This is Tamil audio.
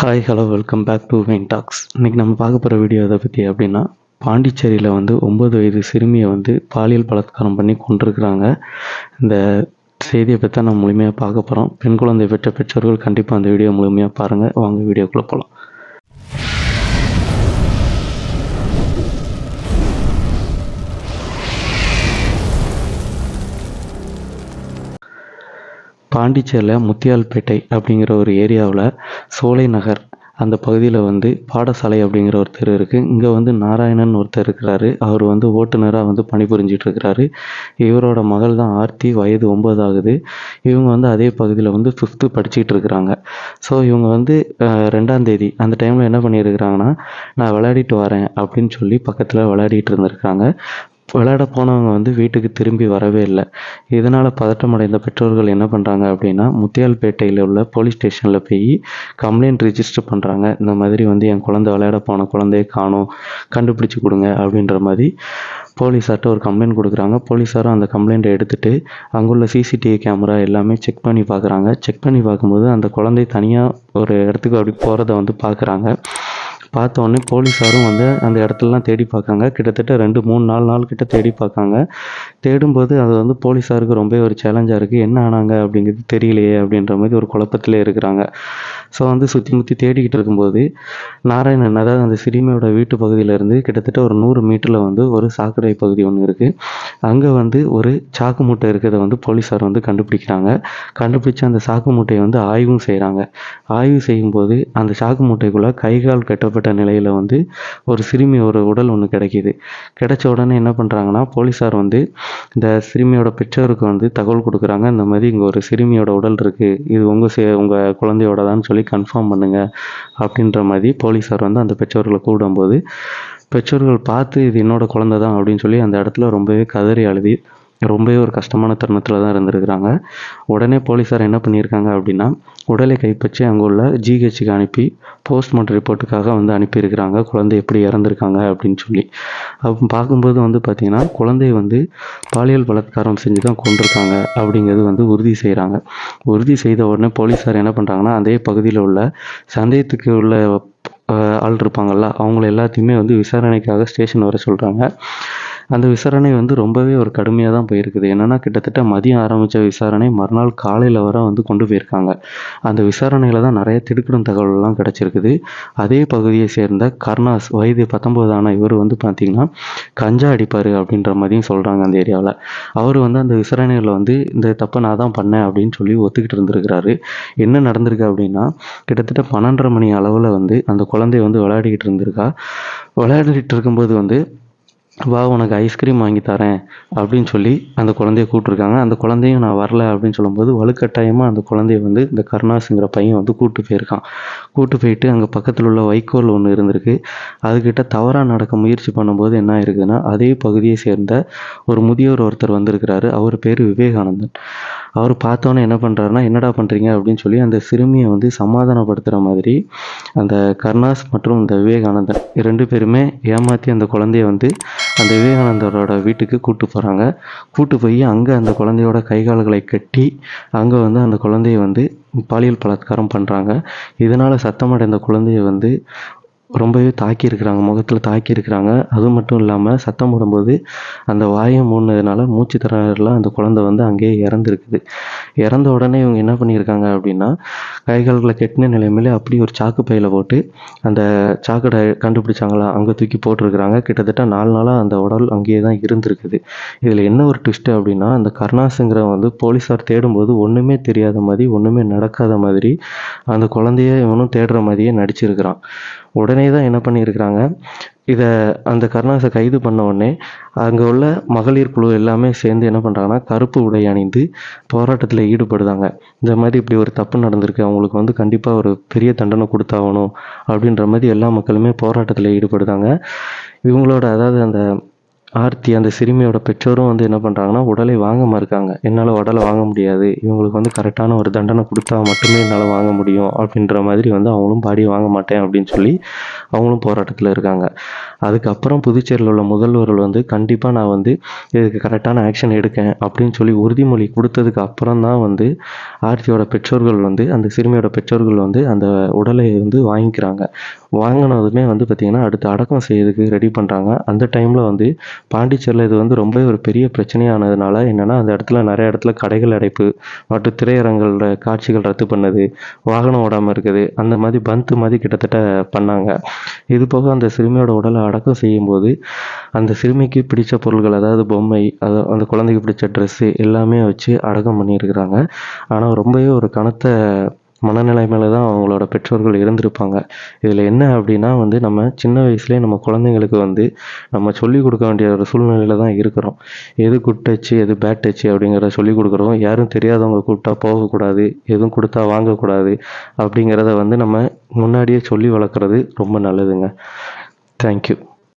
Hi hello welcome back to vein talks இன்றைக்கி நம்ம பார்க்க போகிற வீடியோ எதை பற்றி அப்படின்னா பாண்டிச்சேரியில் வந்து ஒம்பது வயது சிறுமியை வந்து பாலியல் பலாத்காரம் பண்ணி கொண்டிருக்கிறாங்க இந்த செய்தியை பற்றி தான் நம்ம முழுமையாக பார்க்க போகிறோம் பெண் குழந்தை பெற்ற பெற்றோர்கள் கண்டிப்பாக அந்த வீடியோ முழுமையாக பாருங்கள் வாங்க வீடியோக்குள்ளே போகலாம் பாண்டிச்சேரியில் முத்தியால்பேட்டை அப்படிங்கிற ஒரு ஏரியாவில் சோலை நகர். அந்த பகுதியில் வந்து பாடசாலை அப்படிங்கிற ஒருத்தர் இருக்குது இங்கே வந்து நாராயணன் ஒருத்தர் இருக்கிறாரு. அவர் வந்து ஓட்டுநராக வந்து பணிபுரிஞ்சிட்டு இருக்கிறாரு. இவரோட மகள் தான் ஆர்த்தி வயது ஒம்பது ஆகுது. இவங்க வந்து அதே பகுதியில் வந்து ஃபிஃப்த்து படிச்சுட்டு இருக்கிறாங்க. ஸோ இவங்க வந்து ரெண்டாந்தேதி ரெண்டாம் தேதி அந்த டைமில் என்ன பண்ணியிருக்கிறாங்கன்னா நான் விளையாடிட்டு வரேன் அப்படின்னு சொல்லி பக்கத்தில் விளையாடிட்டு இருந்திருக்காங்க. விளையாட போனவங்க வந்து வீட்டுக்கு திரும்பி வரவே இல்லை. இதனால் பதட்டமடைந்த பெற்றோர்கள் என்ன பண்ணுறாங்க அப்படின்னா முத்தியால்பேட்டையில் உள்ள போலீஸ் ஸ்டேஷனில் போய் கம்ப்ளைண்ட் ரிஜிஸ்டர் பண்ணுறாங்க இந்த மாதிரி வந்து என் குழந்தை விளையாட போன குழந்தைய காணோம் கண்டுபிடிச்சி கொடுங்க அப்படின்ற மாதிரி போலீஸார்கிட்ட ஒரு கம்ப்ளைண்ட் கொடுக்குறாங்க. போலீஸாரும் அந்த கம்ப்ளைண்ட்டை எடுத்துகிட்டு அங்குள்ள சிசிடிவி கேமரா எல்லாமே செக் பண்ணி பார்க்குறாங்க. செக் பண்ணி பார்க்கும்போது அந்த குழந்தை தனியாக ஒரு இடத்துக்கு அப்படி போகிறத வந்து பார்க்குறாங்க. பார்த்த உடனே போலீஸாரும் வந்து அந்த இடத்துலலாம் தேடி பார்க்காங்க. கிட்டத்தட்ட ரெண்டு மூணு நாலு நாள் கிட்ட தேடி பார்க்காங்க. தேடும்போது அது வந்து போலீஸாருக்கு ரொம்ப ஒரு சேலஞ்சாக இருக்குது என்ன ஆனாங்க அப்படிங்கிறது தெரியலையே அப்படின்ற மாதிரி ஒரு குழப்பத்திலே இருக்கிறாங்க. ஸோ வந்து சுற்றி முற்றி தேடிக்கிட்டு இருக்கும்போது நாராயணன் அதாவது அந்த சிறுமியோட வீட்டு பகுதியிலேருந்து கிட்டத்தட்ட ஒரு நூறு மீட்டரில் வந்து ஒரு சாக்கடை பகுதி ஒன்று இருக்குது அங்கே வந்து ஒரு சாக்கு மூட்டை இருக்கிறத வந்து போலீஸார் வந்து கண்டுபிடிக்கிறாங்க. கண்டுபிடிச்சு அந்த சாக்கு மூட்டையை வந்து ஆய்வும் செய்கிறாங்க ஆய்வு செய்யும்போது அந்த சாக்கு மூட்டைக்குள்ளே கை கால் கட்டப்பட்ட நிலையில் வந்து ஒரு சிறுமி ஒரு உடல் ஒன்று கிடைக்கிது. கிடைச்ச உடனே என்ன பண்ணுறாங்கன்னா போலீஸார் வந்து இந்த சிறுமியோட பெற்றோருக்கு வந்து தகவல் கொடுக்குறாங்க. இந்த மாதிரி இங்கே ஒரு சிறுமியோட உடல் இருக்குது இது உங்கள் சே உங்கள் குழந்தையோட தான் சொல்லி கன்ஃபார்ம் பண்ணுங்கள் அப்படின்ற மாதிரி போலீஸார் வந்து அந்த பெற்றோர்களை கூப்பிடும்போது பெற்றோர்கள் பார்த்து இது என்னோட குழந்தை தான் அப்படின்னு சொல்லி அந்த இடத்துல ரொம்பவே கதறி அழுதி ரொம்பவே ஒரு கஷ்டமான தருணத்தில் தான் இருந்திருக்கிறாங்க. உடனே போலீஸார் என்ன பண்ணியிருக்காங்க அப்படின்னா உடலை கைப்பற்றி அங்கே உள்ள ஜிஹெச்சுக்கு அனுப்பி போஸ்ட்மார்ட்டம் ரிப்போர்ட்டுக்காக வந்து அனுப்பியிருக்கிறாங்க. குழந்தை எப்படி இறந்துருக்காங்க அப்படின்னு சொல்லி. அப்போ பார்க்கும்போது வந்து பார்த்திங்கன்னா குழந்தைய வந்து பாலியல் பலாத்காரம் செஞ்சு தான் கொண்டிருக்காங்க அப்படிங்கிறது வந்து உறுதி செய்கிறாங்க உறுதி செய்த உடனே போலீஸார் என்ன பண்ணுறாங்கன்னா அதே பகுதியில் உள்ள சந்தேகத்துக்கு உள்ள ஆள் இருப்பாங்கள்ல அவங்கள எல்லாத்தையுமே வந்து விசாரணைக்காக ஸ்டேஷன் வர சொல்கிறாங்க அந்த விசாரணை வந்து ரொம்பவே ஒரு கடுமையாக தான் போயிருக்குது. என்னென்னா கிட்டத்தட்ட மதியம் ஆரம்பித்த விசாரணை மறுநாள் காலையில் வர வந்து கொண்டு போயிருக்காங்க. அந்த விசாரணையில் தான் நிறைய திடுக்கிடும் தகவல்லாம் கிடச்சிருக்குது. அதே பகுதியை சேர்ந்த கர்ணாஸ் வயது பத்தொம்போதான இவர் வந்து பார்த்திங்கன்னா கஞ்சா அடிப்பார் அப்படின்ற மாதிரியும் சொல்கிறாங்க அந்த ஏரியாவில். அவர் வந்து அந்த விசாரணையில் வந்து இந்த தப்பை நான் தான் பண்ணேன் அப்படின்னு சொல்லி ஒத்துக்கிட்டு இருந்திருக்கிறாரு. என்ன நடந்திருக்கு அப்படின்னா கிட்டத்தட்ட பன்னெண்டரை மணி அளவில் வந்து அந்த குழந்தைய வந்து விளையாடிக்கிட்டு இருந்திருக்கா. விளையாடிட்டு இருக்கும்போது வந்து வா உனக்கு ஐஸ்கிரீம் வாங்கி தரேன் அப்படின்னு சொல்லி அந்த குழந்தைய கூப்பிட்ருக்காங்க அந்த குழந்தையும் நான் வரல அப்படின்னு சொல்லும்போது வலுக்கட்டாயமாக அந்த குழந்தைய வந்து இந்த கருணாஸுங்கிற பையன் வந்து கூப்பிட்டு போயிருக்கான். கூப்பிட்டு போயிட்டு அங்கே பக்கத்தில் உள்ள வைக்கோல் ஒன்று இருந்திருக்கு. அதுக்கிட்ட தவறாக நடக்க முயற்சி பண்ணும்போது என்ன ஆயிருக்குதுன்னா அதே பகுதியை சேர்ந்த ஒரு முதியோர் ஒருத்தர் வந்திருக்கிறாரு. அவர் பேர் விவேகானந்தன். அவர் பார்த்தோன்னே என்ன பண்ணுறாருன்னா என்னடா பண்ணுறீங்க அப்படின்னு சொல்லி அந்த சிறுமியை வந்து சமாதானப்படுத்துகிற மாதிரி அந்த கருணாஸ் மற்றும் இந்த விவேகானந்தன் ரெண்டு பேருமே ஏமாற்றி அந்த குழந்தைய வந்து அந்த விவேகானந்தரோட வீட்டுக்கு கூட்டு போகிறாங்க கூட்டு போய் அங்கே அந்த குழந்தையோட கை கால்களை கட்டி அங்கே வந்து அந்த குழந்தைய வந்து பாலியல் பலாத்காரம் பண்ணுறாங்க இதனால் சத்தமடைந்த குழந்தைய வந்து ரொம்பவே தாக்கியிருக்கிறாங்க முகத்தில் தாக்கியிருக்கிறாங்க. அது மட்டும் இல்லாமல் சத்தம் போடும்போது அந்த வாயை மூடினதுனால மூச்சு திணறலாம் அந்த குழந்தை வந்து அங்கேயே இறந்துருக்குது. இறந்த உடனே இவங்க என்ன பண்ணியிருக்காங்க அப்படின்னா கை கால்களை கெட்டின நிலைமையில அப்படியே ஒரு சாக்கு பையில் போட்டு அந்த சாக்கடை கண்டுபிடிச்சாங்களா அங்கே தூக்கி போட்டிருக்கிறாங்க. கிட்டத்தட்ட நாலு நாளாக அந்த உடல் அங்கேயே தான் இருந்திருக்குது. இதில் என்ன ஒரு ட்விஸ்ட்டு அப்படின்னா அந்த கருணாசுங்கிறவன் வந்து போலீஸார் தேடும்போது ஒன்றுமே தெரியாத மாதிரி ஒன்றுமே நடக்காத மாதிரி அந்த குழந்தைய இவனும் தேடுற மாதிரியே நடிச்சிருக்கிறான். உடனே உடனே தான் என்ன பண்ணியிருக்கிறாங்க? இதை அந்த கருணாஸை கைது பண்ண உடனே அங்கே உள்ள மகளிர் குழு எல்லாமே சேர்ந்து என்ன பண்ணுறாங்கன்னா கருப்பு உடை அணிந்து போராட்டத்தில் ஈடுபடுதாங்க இந்த மாதிரி இப்படி ஒரு தப்பு நடந்திருக்கு. அவங்களுக்கு வந்து கண்டிப்பாக ஒரு பெரிய தண்டனை கொடுத்தாகணும் அப்படின்ற மாதிரி எல்லா மக்களுமே போராட்டத்தில் ஈடுபடுதாங்க இவங்களோட அதாவது அந்த ஆர்த்தி அந்த சிறுமியோட பெற்றோரும் வந்து என்ன பண்ணுறாங்கன்னா உடலை வாங்க மறுக்காங்க என்னால் உடலை வாங்க முடியாது. இவங்களுக்கு வந்து கரெக்டான ஒரு தண்டனை கொடுத்தா மட்டுமே என்னால் வாங்க முடியும் அப்படின்ற மாதிரி வந்து அவங்களும் பாடி வாங்க மாட்டேன் அப்படின்னு சொல்லி அவங்களும் போராட்டத்தில் இருக்காங்க. அதுக்கப்புறம் புதுச்சேரியில் உள்ள முதல்வர்கள் வந்து கண்டிப்பாக நான் வந்து இதுக்கு கரெக்டான ஆக்ஷன் எடுக்கேன் அப்படின்னு சொல்லி உறுதிமொழி கொடுத்ததுக்கு அப்புறம் தான் வந்து ஆர்த்தியோட பெற்றோர்கள் வந்து அந்த சிறுமியோட பெற்றோர்கள் வந்து அந்த உடலை வந்து வாங்கிக்கிறாங்க. வாங்கினதுமே வந்து பார்த்திங்கன்னா அடுத்து அடக்கம் செய்யறதுக்கு ரெடி பண்ணுறாங்க அந்த டைமில் வந்து பாண்டிச்சேரியில் இது வந்து ரொம்ப ஒரு பெரிய பிரச்சனையானதுனால என்னென்னா அந்த இடத்துல நிறைய இடத்துல கடைகள் அடைப்பு மற்றும் திரையரங்குகளோட காட்சிகள் ரத்து பண்ணது வாகனம் ஓடாமல் இருக்குது அந்த மாதிரி பந்து மாதிரி கிட்டத்தட்ட பண்ணாங்க. இது போக அந்த சிறுமியோட உடலை அடக்கம் செய்யும்போது அந்த சிறுமிக்கு பிடித்த பொருள்கள் அதாவது பொம்மை அது அந்த குழந்தைக்கு பிடிச்ச ட்ரெஸ்ஸு எல்லாமே வச்சு அடக்கம் பண்ணியிருக்கிறாங்க. ஆனால் ரொம்பவே ஒரு கனத்த மனநிலைமையில தான் அவங்களோட பெற்றோர்கள் இருந்திருப்பாங்க. இதில் என்ன அப்படின்னா வந்து நம்ம சின்ன வயசுலேயே நம்ம குழந்தைங்களுக்கு வந்து நம்ம சொல்லிக் கொடுக்க வேண்டிய ஒரு சூழ்நிலையில தான் இருக்கிறோம். எது குட் டச்சு எது பேட் டச்சு அப்படிங்கிறத சொல்லிக் கொடுக்குறோம். யாரும் தெரியாதவங்க கூப்பிட்டா போகக்கூடாது எதுவும் கொடுத்தா வாங்கக்கூடாது அப்படிங்கிறத வந்து நம்ம முன்னாடியே சொல்லி வளர்க்குறது ரொம்ப நல்லதுங்க. தேங்க்யூ